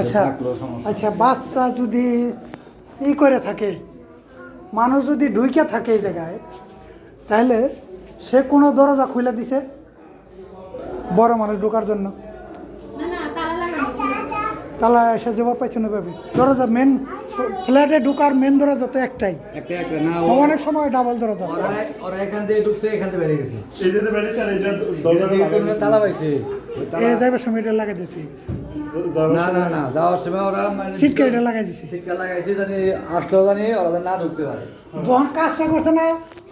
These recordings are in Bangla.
আচ্ছা আচ্ছা বাচ্চা যদি ই করে থাকে, মানুষ যদি ঢুইকে থাকে এই জায়গায়, তাহলে সে কোনো দরজা খুলে দিছে? বড় মানুষ ঢোকার জন্য। না না তালা এসে যাবার পাইছে না পাবে দরজা মেন ফ্ল্যাটে ঢোকার মেন দরজা তো একটাই। অনেক সময় ডাবল দরজা। ওরা ওরা এখান থেকে ঢুকছে এখান থেকে বেরিয়ে গেছে। এই যে বেড়েছে এটা এটা দরজা তালা পাইছে। ওই যাইবার সময় এটা লাগাই দিয়েছে না না না যাওয়ার সময় ওরা মানে সিটকে এটা লাগাই দিছে সিটকা লাগাইছে জানি আসলো জানি ওরা না ঢুকতে পারে। যখন কাজটা করছে না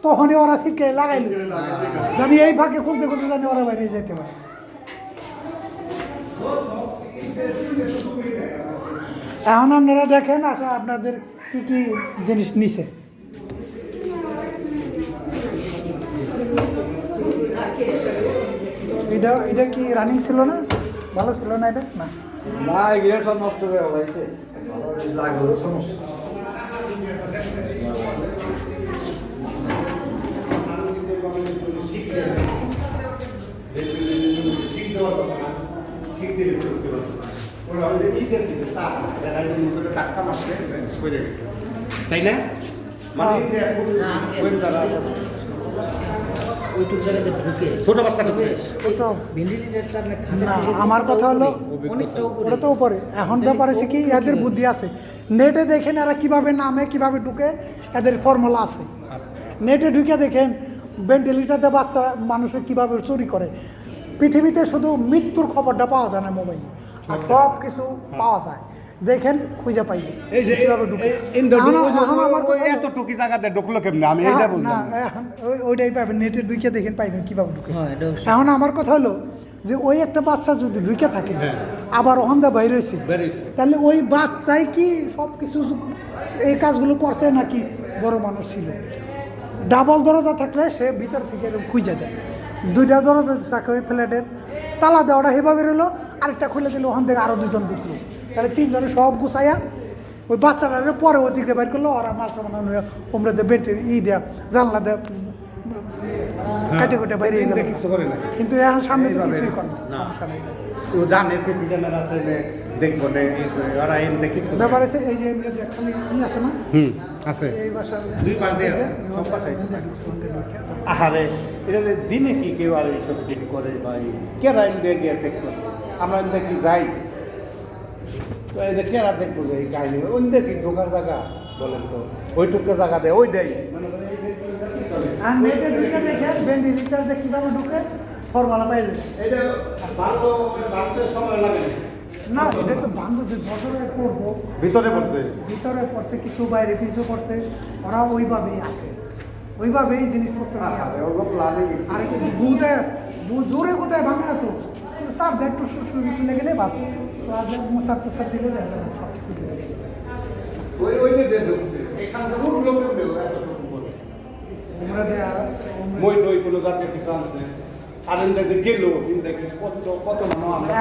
তখনই ওরা সিটকে লাগাই দিচ্ছে জানি এই ফাঁকে খুলতে খুলতে জানি ওরা বাইরে যেতে পারে। এখন আপনারা দেখেন আসলে আপনাদের কি কি জিনিস নিছে। এটা এটা কি রানিং ছিল না? ভালো ছিল না এটা? না। না, এগুলো সব নষ্ট হয়ে গেছে। মানে না পাশে আমার কথা হলো ওটা তো উপরে। এখন ব্যাপার আছে কি এদের বুদ্ধি আছে। নেটে দেখেন এরা কীভাবে নামে কীভাবে ঢুকে এদের ফর্মুলা আছে। নেটে ঢুকে দেখেন ভেন্টিলেটারতে বাচ্চারা মানুষের কীভাবে চুরি করে। পৃথিবীতে শুধু মৃত্যুর খবরটা পাওয়া যায় না মোবাইলে। আর সব কিছু পাওয়া যায়। দেখেন খুঁজে পাইবে এই যে কীভাবে ঢুকে। ইন্দো এখন- এখন আমার কথা হলো- এত টুকি জায়গাতে ঢুকলো কেমনে? আমি এইটা হ্যাঁ, বললাম। ওই- ওইটাই পাবেন। নেটে ঢুকে দেখেন পাইবেন কীভাবে ঢুকে। হ্যাঁ এখন আমার কথা হলো যে ওই একটা বাচ্চা যদি ঢুকে থাকে আবার অন্ধা বাইরে হয়েছে তাহলে ওই বাচ্চাই কি সব কিছু এই কাজগুলো করছে নাকি বড় মানুষ ছিল? ডাবল দরজা থাকলে সে ভিতর থেকে এরকম খুঁজে দেয়। দুইটা দরজা থাকে ওই ফ্ল্যাটের তালা দেওয়াটা সেভাবে রইল। আরেকটা খুলে দিল ওখান থেকে আরও দুজন ঢুকলো। তাহলে তিনজনে সব গুছাইয়া ওই বাচ্চারা পরে ওই দিকে বের করল ওরা মাল সামান হয়ে ওমরা দিয়ে বেন্টের ই দেয়া জানলা দেয়া কাটে কাটে বাইরে কিন্তু এখন সামনে তো কিছুই করে না। জানে সিসি ক্যামেরা আছে দেখব নে, ওরা এমনি কিছু ব্যাপার আছে এই যে এমনি খালি ই আছে না? হুম আছে। এই বাসার দুই পাশ দিয়ে আছে, সব পাশেই। আহারে এটা যে দিনে কি কেউ আর এইসব চেক করে বা এই কেরা এনে দিয়ে গিয়ে চেক করে আমরা দেখি যাই। তো এনে কেরা দেখব যে এই কাহিনী? ওইদের কি ঢোকার জায়গা বলেন তো। ওইটুকু জায়গা দেয় ওই দেয়। আর নেটে ঢুকে দেখে ভেন্টিলেটার কীভাবে ঢুকে? ফরমালা পাই ভালো সময় লাগে। না এটা তো বান্ধব যে বছরে করব ভিতরে পড়ছে? ভিতরে পড়ছে কিছু বাইরে কিছু পড়ছে। ওরা ওইভাবেই আসে। ওইভাবেই জিনিসপত্র আর জোরে কোথায় ভাঙে না তো? স্যার দেখ একটু শুরু খুলে গেলে বাস। মশার টসার দিলে মই কোনো জাতীয় কিছু আনছে। আর ইন্দা যে গেল কত কত মানুষ